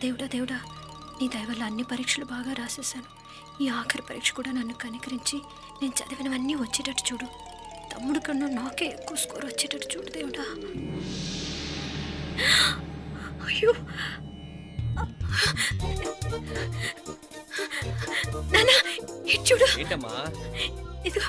దేవుడా దేవుడా నీ దయ వల్ల అన్ని పరీక్షలు బాగా రాసేసాను ఈ ఆఖరి పరీక్ష కూడా నన్ను కనికరించి నేను చదివినవన్నీ వచ్చేటట్టు చూడు. తమ్ముడు కన్నా నాకే ఎక్కువ స్కోర్ వచ్చేటట్టు చూడు దేవుడా. అయ్యో. నాన్న ఇటు చూడు. ఏంటమ్మా? ఇదిగో.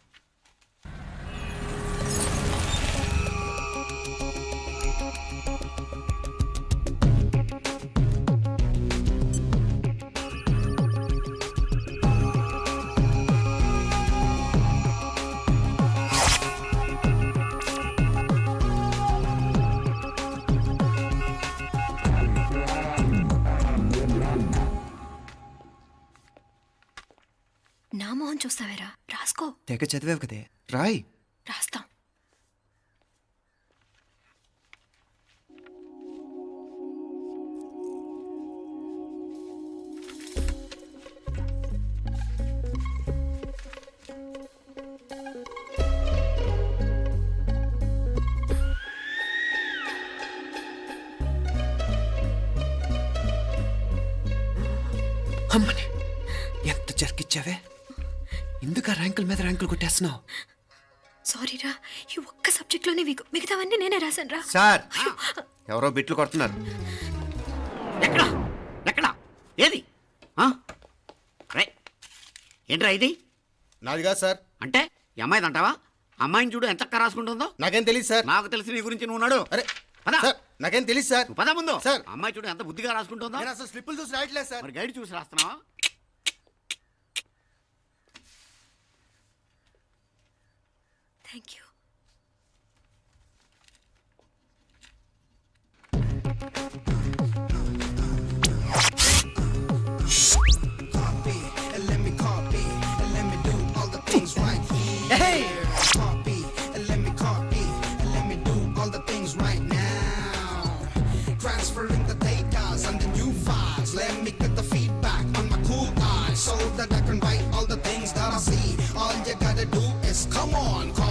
నా మొహం చూస్తావేరా? రాసుకో. తెగ చదివావు కదే. రాయ్. రాస్తాం. అమ్మని ఎంత జరికిచ్చావే ఎందుకు ఆ ర్యాంకుల మీద ర్యాంకులు కొట్టేస్తున్నావు? సారీరా ఈ ఒక్క సబ్జెక్ట్లోనే మిగ- మిగతావన్నీ నేనే రాశాను రా సార్ ఎవరో బిట్లు కొడుతున్నారు. ఎక్కడ ఎక్కడ ఏది? ఏంట్రా ఇది? నాది కాదు సార్. అంటే ఈ అమ్మాయిది అంటావా? అమ్మాయిని చూడు ఎంత రాసుకుంటుందో. నాకేం తెలియదు సార్. నాకు తెలిసి నీ గురించి నువ్వు నాడు అరే పద. సార్ నాకేం తెలియదు సార్. పద ముందు. సార్. అమ్మాయి చూడు ఎంత బుద్ధిగా రాసుకుంటుందో. అసలు స్లిప్పులు చూసి రాయట్లేదు సార్. మరి గైడ్ చూసి రాస్తున్నావా? Eyes so that I can write all the things that I see. All you gotta do is come on, copy,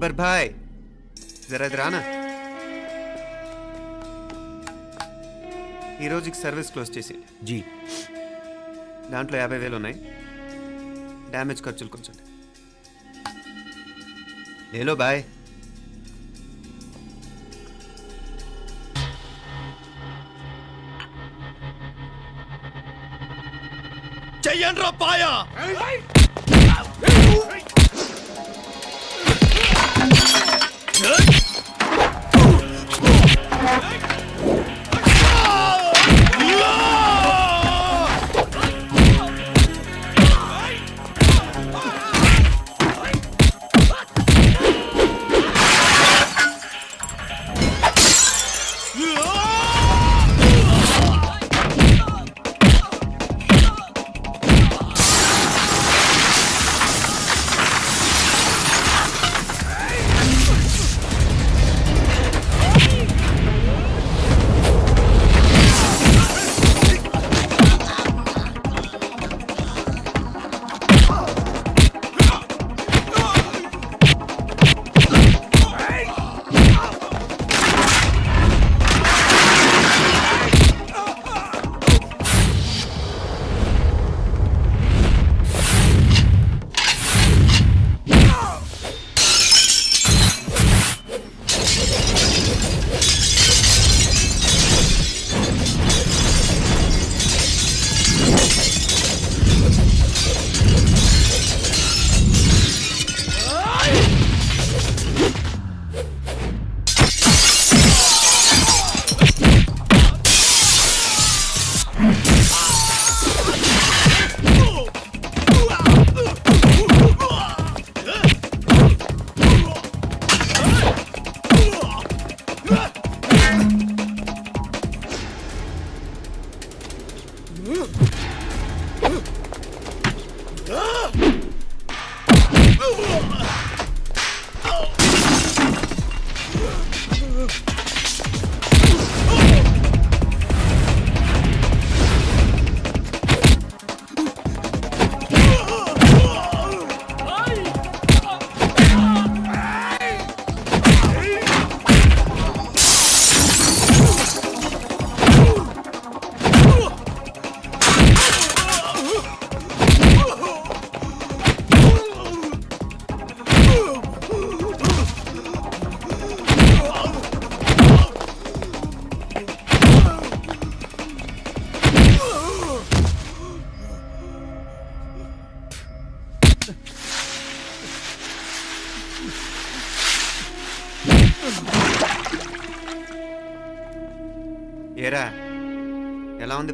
Akbar భాయ్ జరా రానా ఈ రోజుకి సర్వీస్ క్లోజ్ చేసి జీ దాంట్లో యాభై వేలు ఉన్నాయి డ్యామేజ్ ఖర్చులు కొంచెం లేలో బాయ్ చెయ్యండి రా పాయా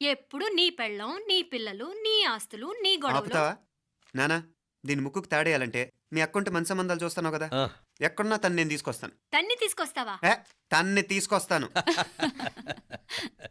ఎప్పుడు నీ పెళ్ళం నీ పిల్లలు నీ ఆస్తులు నీ గొడవలు. ఆపుతావా? నానా దీని ముక్కుకు తాడేయాలంటే మీ అక్కంటే మంచి సంబంధాలు చూస్తాను కదా. ఆ, ఎక్కడున్నా తను నేను తీసుకొస్తాను. తన్ని తీసుకొస్తావా? ఏ తన్ని తీసుకొస్తాను.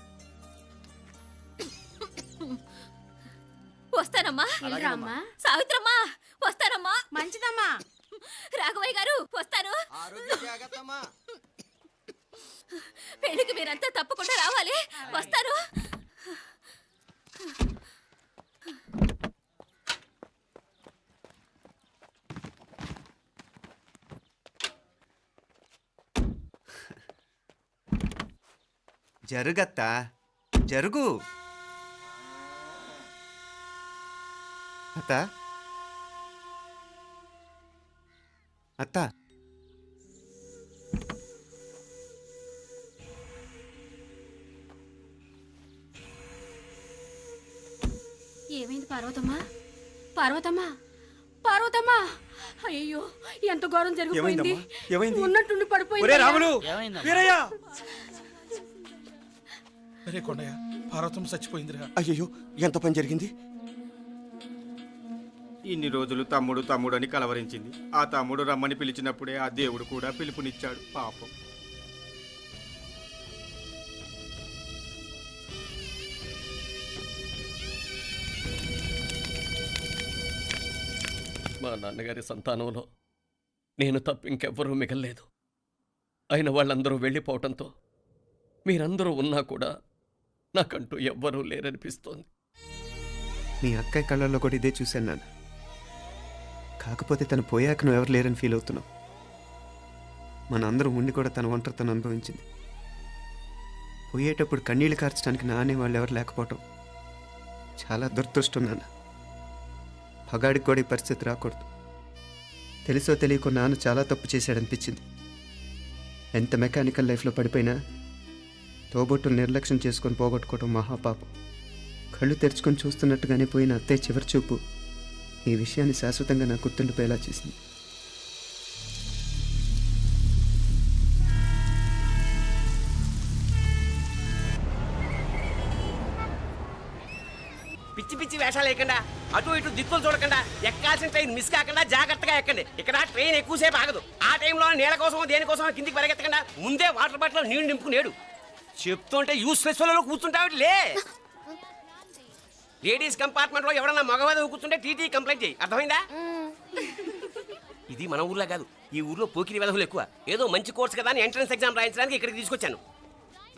వస్తానమ్మా. సావిత్రమ్మా వస్తానమ్మా. మంచిదమ్మా. రాఘవయ్య గారు వస్తాను. పెళ్ళికి మీరంతా తప్పకుండా రావాలి. వస్తాను. జరుగత్తా? జరుగు. అత్త? అత్త? ఏమైంది పార్వతమ్మా? పార్వతమ్మా? పార్వతమ్మా! అయ్యో ఎంత ఘోరం జరిగిపోయింది? ఉన్నట్టుండి పడిపోయింది రాములు! ఏమైందమ్మా? వీరయ్య! అరే కొండయ్య పార్వతం చచ్చిపోయిందిరా. అయ్యో ఎంత పని జరిగింది? ఇన్ని రోజులు తమ్ముడు తమ్ముడు అని కలవరించింది. ఆ తమ్ముడు రమ్మని పిలిచినప్పుడే ఆ దేవుడు కూడా పిలుపునిచ్చాడు. పాపం. మా నాన్నగారి సంతానంలో నేను తప్ప ఇంకెవ్వరూ మిగల్లేదు. అయిన వాళ్ళందరూ వెళ్ళిపోవటంతో మీరందరూ ఉన్నా కూడా నాకంటూ ఎవ్వరూ లేరనిపిస్తోంది. మీ అక్కయ్య కళ్ళల్లో కూడా ఇదే చూశాను నాన్న. కాకపోతే తను పోయాక నువ్వు ఎవరు లేరని ఫీల్ అవుతున్నావు. మనందరం ఉండి కూడా తన ఒంటరితను అనుభవించింది. పోయేటప్పుడు కన్నీళ్ళు కార్చడానికి నానే వాళ్ళు ఎవరు లేకపోవటం చాలా దురదృష్టం నాన్న. పగాడికి కూడా ఈ పరిస్థితి రాకూడదు. తెలుసో తెలియకో నాన్న చాలా తప్పు చేశాడనిపించింది. ఎంత మెకానికల్ లైఫ్లో పడిపోయినా తోబొట్టులు నిర్లక్ష్యం చేసుకొని పోగొట్టుకోవడం మహాపాపం. కళ్ళు తెరుచుకొని చూస్తున్నట్టుగానే పోయిన అత్తయ్య చివరి చూపు. ఈ విషయాన్ని శాశ్వతంగా నా గుర్తుండిపోయేలా చేసింది. పిచ్చి పిచ్చి వేషాలు వేయకుండా అటు ఇటు దిక్కులు చూడకుండా ఎక్కాల్సిన ట్రైన్ మిస్ కాకుండా జాగ్రత్తగా ఎక్కండి. ఇక్కడ ట్రైన్ ఎక్కువసేపు ఆగదు. ఆ టైంలో నీళ్ళ కోసం దేనికోసం కిందికి పరిగెత్తకుండా ముందే వాటర్ బాటిల్ నీళ్ళు నింపుకునేడు. చెప్తుంటే యూస్లెస్లో కూర్చుంటావు లే లేడీస్ కంపార్ట్మెంట్లో ఎవడన్నా మగవాది కూర్చుంటే టీటీ కంప్లైంట్ చేయి. అర్థమైందా? ఇది మన ఊర్లో కాదు. ఈ ఊర్లో పోకిరి వెధవులు ఎక్కువ. ఏదో మంచి కోర్స్ కదా అని ఎంట్రన్స్ ఎగ్జామ్ రాయించడానికి ఇక్కడికి తీసుకొచ్చాను.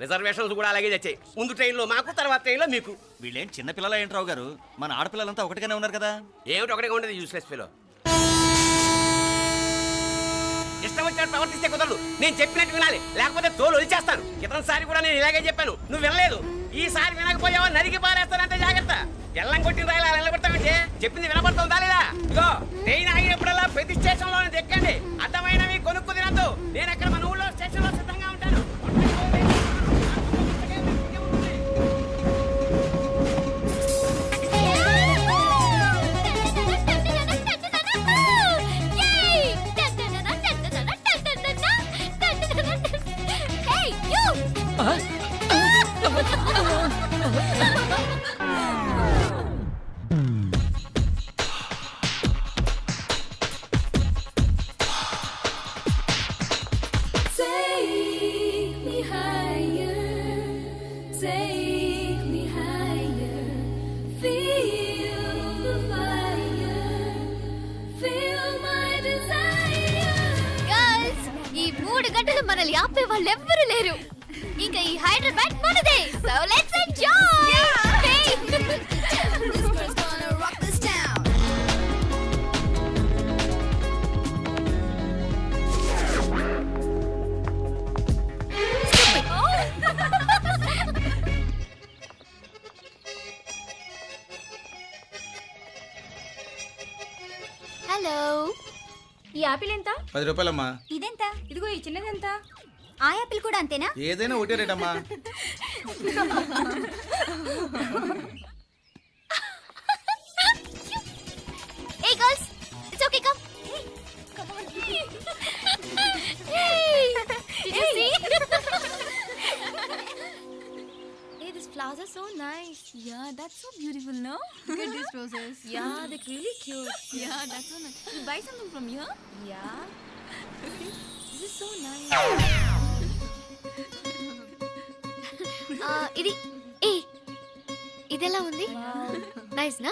రిజర్వేషన్స్ కూడా అలాగే తెచ్చాయి. ముందు ట్రైన్లో మాకు తర్వాత ట్రైన్లో మీకు. వీళ్ళేం చిన్న పిల్లలు ఏంటి రావు గారు? మన ఆడపిల్లలంతా ఒకటిగానే ఉన్నారు కదా. ఏమిటి ఒకటిగా ఉండేది యూస్లెస్ ఫెలో ఇష్టం వచ్చినట్టు ప్రవర్తిస్తే కుదరదు. నేను చెప్పినట్టు వినాలి. లేకపోతే తోలు వదిలేస్తాను ఇతను సారి కూడా నేను ఇలాగే చెప్పాను. నువ్వు వినలేదు. ఈసారి వినకపోయావా నరికి పారేస్తానంటే జాగ్రత్త. ఎల్లం కొట్టిన రాయలా నిలబడతామంటే చెప్పింది వినపడుతుందా లేదా? ఇగో ట్రైన్ ఆగినప్పుడల్లా ప్రతి స్టేషన్లోనే ఎక్కండి అర్థమైనవి కొనుక్కు తినద్దు. నేను ఎక్కడ మన ఊళ్ళో స్టేషన్లో సిద్ధంగా ఉంటాను. పది రూపాయలమ్మా. ఇదెంత? ఇదిగో ఈ చిన్నది ఎంత ఆ యాపిల్ కూడా అంతేనా? ఏదైనా ఒకటే rate flowers are so nice. Yeah, that's so beautiful, no? Look at these roses. Yeah, they're really cute. Yeah, that's so nice. You buy something from here? Yeah. this is so nice. ఇది ఏ ఇది ఎలా ఉంది nice నా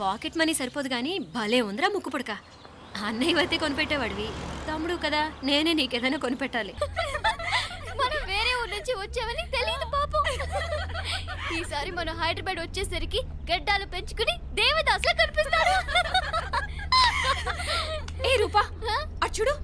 pocket money సరిపోదు కానీ భలే ఉందిరా ముక్కు పుడక. అన్నయ్య అయితే కొనిపెట్టేవాడివి. తమ్ముడు కదా నేనే నీకేదైనా కొనిపెట్టాలి. మనం వేరే ఊరు నుంచి వచ్చామని తెలియదు పాపం. ఈసారి మనం హైదరాబాద్ వచ్చేసరికి గడ్డాలు పెంచుకుని దేవదాసులు కనిపిస్తారు. ఏ రూపా అచ్చుడు